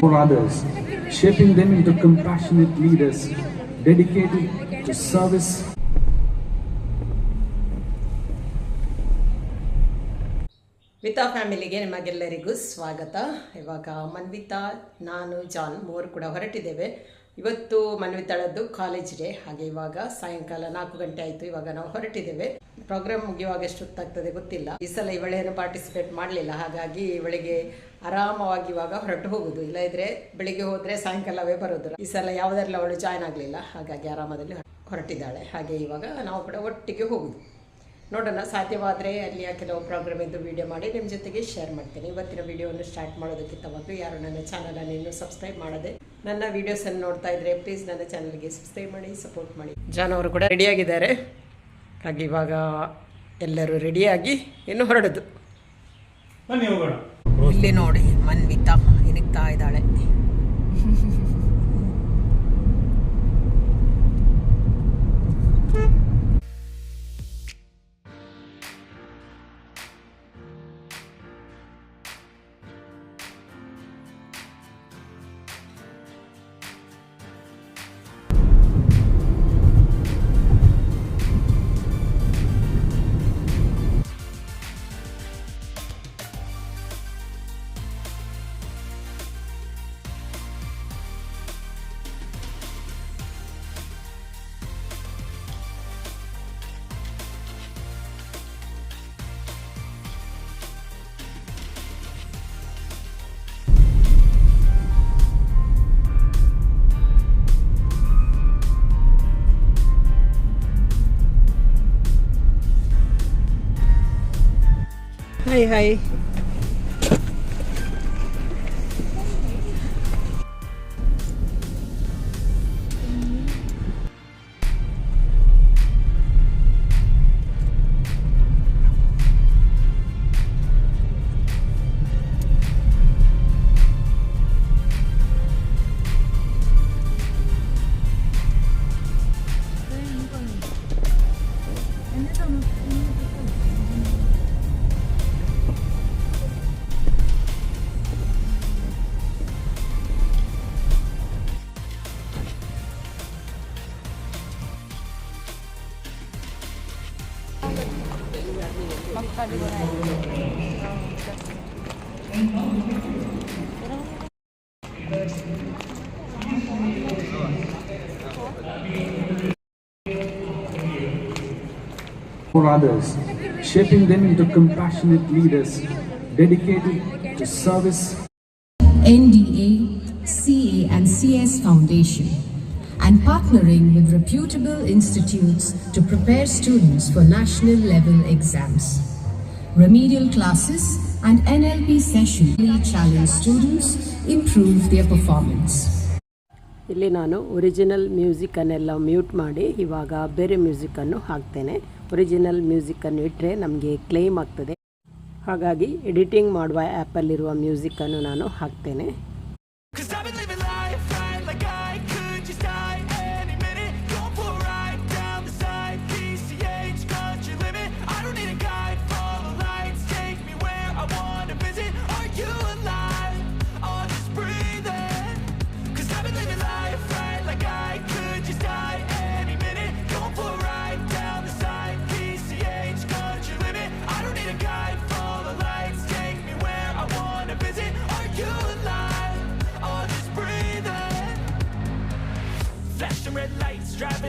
for others, shaping them into compassionate leaders dedicated to service. ವಿತಾ ಫ್ಯಾಮಿಲಿಗೆ ನಿಮಗೆಲ್ಲರಿಗೂ ಸ್ವಾಗತ. ಇವಾಗ ಮನ್ವಿತಾ ನಾನು ಜಾನ್ ಮೂವರು ಕೂಡ ಹೊರಟಿದ್ದೇವೆ. ಇವತ್ತು ಮನ್ವಿತಾಳದ್ದು ಕಾಲೇಜ್ ಡೇ ಹಾಗೆ ಇವಾಗ ಸಾಯಂಕಾಲ ನಾಲ್ಕು ಗಂಟೆ ಆಯಿತು. ಇವಾಗ ನಾವು ಹೊರಟಿದ್ದೇವೆ. ಪ್ರೋಗ್ರಾಮ್ ಮುಗಿಯುವಾಗ ಎಷ್ಟು ಹೊತ್ತಾಗ್ತದೆ ಗೊತ್ತಿಲ್ಲ. ಈ ಸಲ ಇವಳೇನು ಪಾರ್ಟಿಸಿಪೇಟ್ ಮಾಡಲಿಲ್ಲ. ಹಾಗಾಗಿ ಇವಳಿಗೆ ಆರಾಮವಾಗಿ ಇವಾಗ ಹೊರಟು ಹೋಗುದು. ಇಲ್ಲ ಇದ್ರೆ ಬೆಳಿಗ್ಗೆ ಹೋದ್ರೆ ಸಾಯಂಕಾಲವೇ ಬರೋದು. ಈ ಸಲ ಯಾವುದರಲ್ಲಿ ಅವಳು ಜಾಯ್ನ್ ಆಗಲಿಲ್ಲ. ಹಾಗಾಗಿ ಆರಾಮದಲ್ಲಿ ಹೊರಟಿದ್ದಾಳೆ. ಹಾಗೆ ಇವಾಗ ನಾವು ಕೂಡ ಒಟ್ಟಿಗೆ ಹೋಗುದು. ನೋಡೋಣ. ಸಾಧ್ಯವಾದರೆ ಅಲ್ಲಿಯ ಕೆಲವು ಪ್ರೋಗ್ರಾಮ್ ಇದ್ದು ವಿಡಿಯೋ ಮಾಡಿ ನಿಮ್ಮ ಜೊತೆಗೆ ಶೇರ್ ಮಾಡ್ತೀನಿ. ಇವತ್ತಿನ ವಿಡಿಯೋವನ್ನು ಸ್ಟಾರ್ಟ್ ಮಾಡೋದಕ್ಕಿಂತ ಮೊದಲು ಯಾರು ನನ್ನ ಚಾನಲನ್ನು ಇನ್ನೂ ಸಬ್ಸ್ಕ್ರೈಬ್ ಮಾಡದೆ ನನ್ನ ವೀಡಿಯೋಸನ್ನು ನೋಡ್ತಾ ಇದ್ರೆ ಪ್ಲೀಸ್ ನನ್ನ ಚಾನಲ್ಗೆ ಸಬ್ಸ್ಕ್ರೈಬ್ ಮಾಡಿ ಸಪೋರ್ಟ್ ಮಾಡಿ. ಜಾನ್ ಅವರು ಕೂಡ ರೆಡಿಯಾಗಿದ್ದಾರೆ ಹಾಗೆ ಇವಾಗ ಎಲ್ಲರೂ ರೆಡಿಯಾಗಿ ಇನ್ನು ಹೊರಡುದು. ಇಲ್ಲಿ ನೋಡಿ ಮನ್ವಿತಾ ಇನಿಗ್ತಾ ಇದ್ದಾಳೆ. Hi, hi. For others, shaping them into compassionate leaders dedicated to service NDA, CA and CS Foundation and partnering with reputable institutes to prepare students for national level exams. Remedial classes and NLP session. Challenge students improve their performance. ಇಲ್ಲಿ ನಾನು original ಮ್ಯೂಸಿಕನ್ನೆಲ್ಲ mute ಮಾಡಿ ಇವಾಗ ಬೇರೆ ಮ್ಯೂಸಿಕನ್ನು ಹಾಕ್ತೇನೆ. Original ಮ್ಯೂಸಿಕನ್ನು ಇಟ್ಟರೆ ನಮಗೆ claim ಆಗ್ತದೆ. ಹಾಗಾಗಿ ಎಡಿಟಿಂಗ್ ಮಾಡುವ ಆ್ಯಪಲ್ಲಿರುವ ಮ್ಯೂಸಿಕ್ಕನ್ನು ನಾನು ಹಾಕ್ತೇನೆ.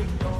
you know.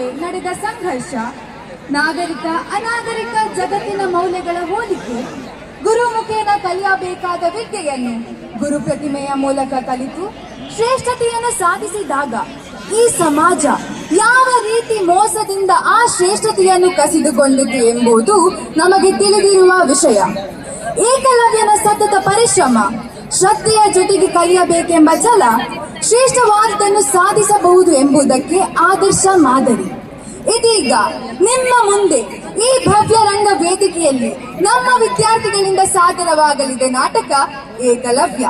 ನಡುವೆ ನಡೆದ ಸಂಘರ್ಷ, ನಾಗರಿಕ ಅನಾಗರಿಕ ಜಗತ್ತಿನ ಮೌಲ್ಯಗಳ ಹೋಲಿಕೆ, ಗುರುಮುಖೇನ ಕಲಿಯಬೇಕಾದ ವಿದ್ಯೆಯನ್ನು ಗುರು ಪ್ರತಿಮೆಯ ಮೂಲಕ ಕಲಿತು ಶ್ರೇಷ್ಠತೆಯನ್ನು ಸಾಧಿಸಿದಾಗ ಈ ಸಮಾಜ ಯಾವ ರೀತಿ ಮೋಸದಿಂದ ಆ ಶ್ರೇಷ್ಠತೆಯನ್ನು ಕಸಿದುಕೊಂಡಿತು ಎಂಬುದು ನಮಗೆ ತಿಳಿದಿರುವ ವಿಷಯ. ಏಕಲವ್ಯನ ಸತತ ಪರಿಶ್ರಮ, ಶ್ರದ್ಧೆಯ ಜೊತೆಗೆ ಕಲಿಯಬೇಕೆಂಬ ಛಲ ಶ್ರೇಷ್ಠವಾದದನ್ನು ಸಾಧಿಸಬಹುದು ಎಂಬುದಕ್ಕೆ ಆದರ್ಶ ಮಾದರಿ. ಇದೀಗ ನಿಮ್ಮ ಮುಂದೆ ಈ ಭವ್ಯ ರಂಗ ವೇದಿಕೆಯಲ್ಲಿ ನಮ್ಮ ವಿದ್ಯಾರ್ಥಿಗಳಿಂದ ಸಾಧನವಾಗಲಿದೆ ನಾಟಕ ಏಕಲವ್ಯ.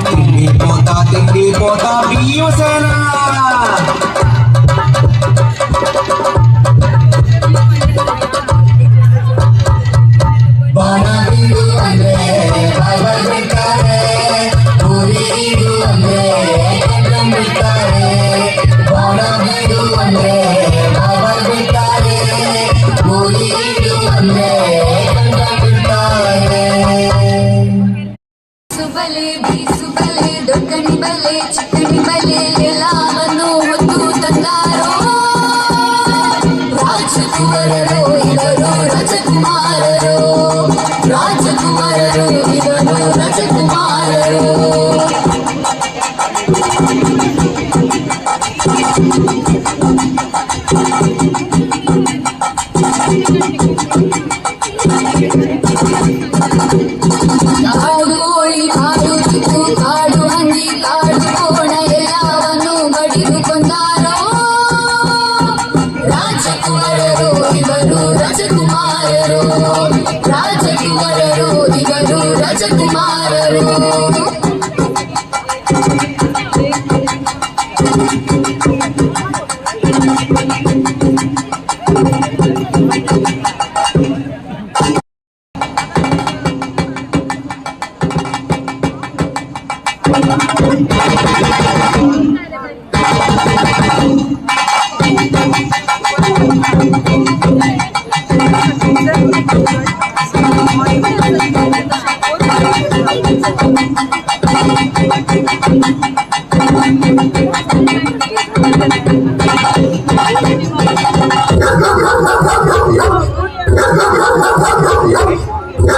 ತಿಂಡಿ ತಿಂಡಿ I am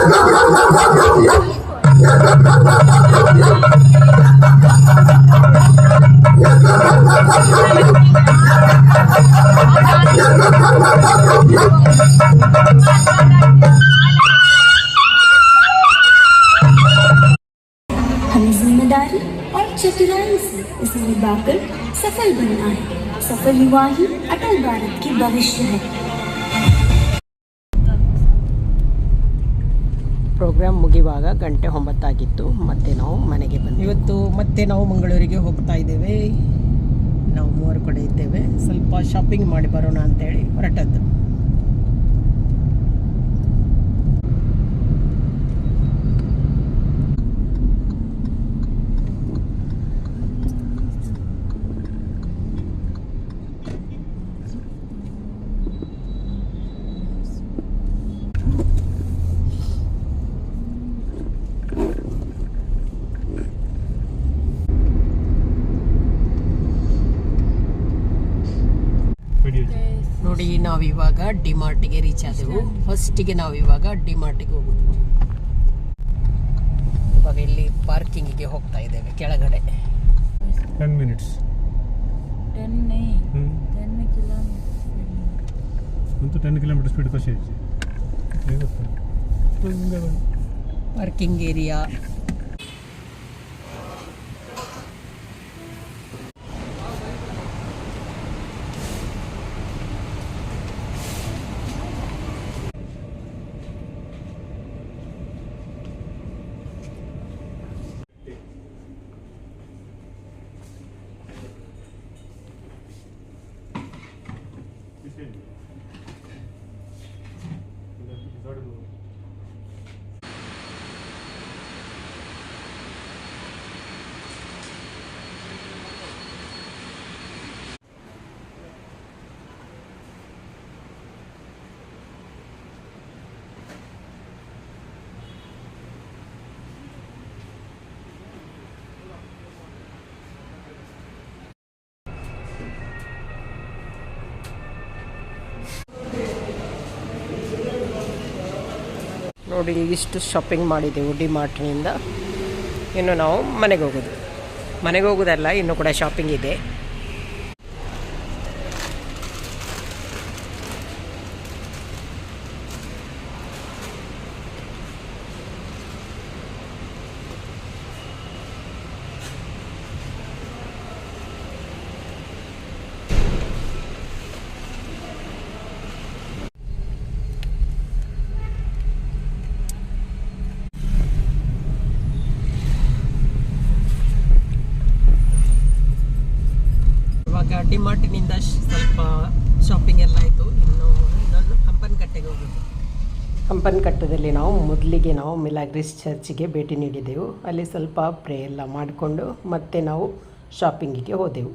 Yeah. ही अटल भारत की भविष्य है ಪ್ರೋಗ್ರಾಮ್ ಮುಗಿಯುವಾಗ ಗಂಟೆ ಒಂಬತ್ತಾಗಿತ್ತು ಮತ್ತೆ ನಾವು ಮನೆಗೆ ಬಂದು ಇವತ್ತು ಮತ್ತೆ ನಾವು ಮಂಗಳೂರಿಗೆ ಹೋಗ್ತಾ ಇದ್ದೇವೆ ನಾವು ಮೂವರು ಕಡೆ ಇದ್ದೇವೆ ಸ್ವಲ್ಪ ಶಾಪಿಂಗ್ ಮಾಡಿ ಬರೋಣ ಅಂತೇಳಿ ಹೊರಟದ್ದು ನಾವು ಇವಾಗ ಡಿಮಾರ್ಟಿಗೆ ರೀಚ್ ಆದೆವು. ಫಸ್ಟಿಗೆ ನಾವು ಇವಾಗ ಡಿಮಾರ್ಟಿಗೆ ಹೋಗೋದು. ಇವಾಗ ಇಲ್ಲಿ ಪಾರ್ಕಿಂಗಿಗೆ ಹೋಗ್ತಾ ಇದ್ದೇವೆ ಕೆಳಗಡೆ. Ten minutes ten kilometre speed parking area ನೋಡಿ ಇಷ್ಟು ಶಾಪಿಂಗ್ ಮಾಡಿದ್ದೆವು ಡಿಮಾರ್ಟ್ನಿಂದ. ಇನ್ನು ನಾವು ಮನೆಗೆ ಹೋಗೋದು. ಮನೆಗೆ ಹೋಗೋದಲ್ಲ, ಇನ್ನೂ ಕೂಡ ಶಾಪಿಂಗ್ ಇದೆ ಇವಾಗ ಡಿಮಾರ್ಟಿನಿಂದ ಸ್ವಲ್ಪ ಶಾಪಿಂಗ್ ಎಲ್ಲ ಆಯಿತು. ಇನ್ನು ನಾನು ಹಂಪನಕಟ್ಟೆಗೆ ಹೋಗೋದು. ಹಂಪನಕಟ್ಟದಲ್ಲಿ ನಾವು ಮೊದಲಿಗೆ ನಾವು ಮಿಲಾಗ್ರಿಸ್ ಚರ್ಚಿಗೆ ಭೇಟಿ ನೀಡಿದೆವು. ಅಲ್ಲಿ ಸ್ವಲ್ಪ ಪ್ರೇ ಎಲ್ಲ ಮಾಡಿಕೊಂಡು ಮತ್ತೆ ನಾವು ಶಾಪಿಂಗಿಗೆ ಹೋದೆವು.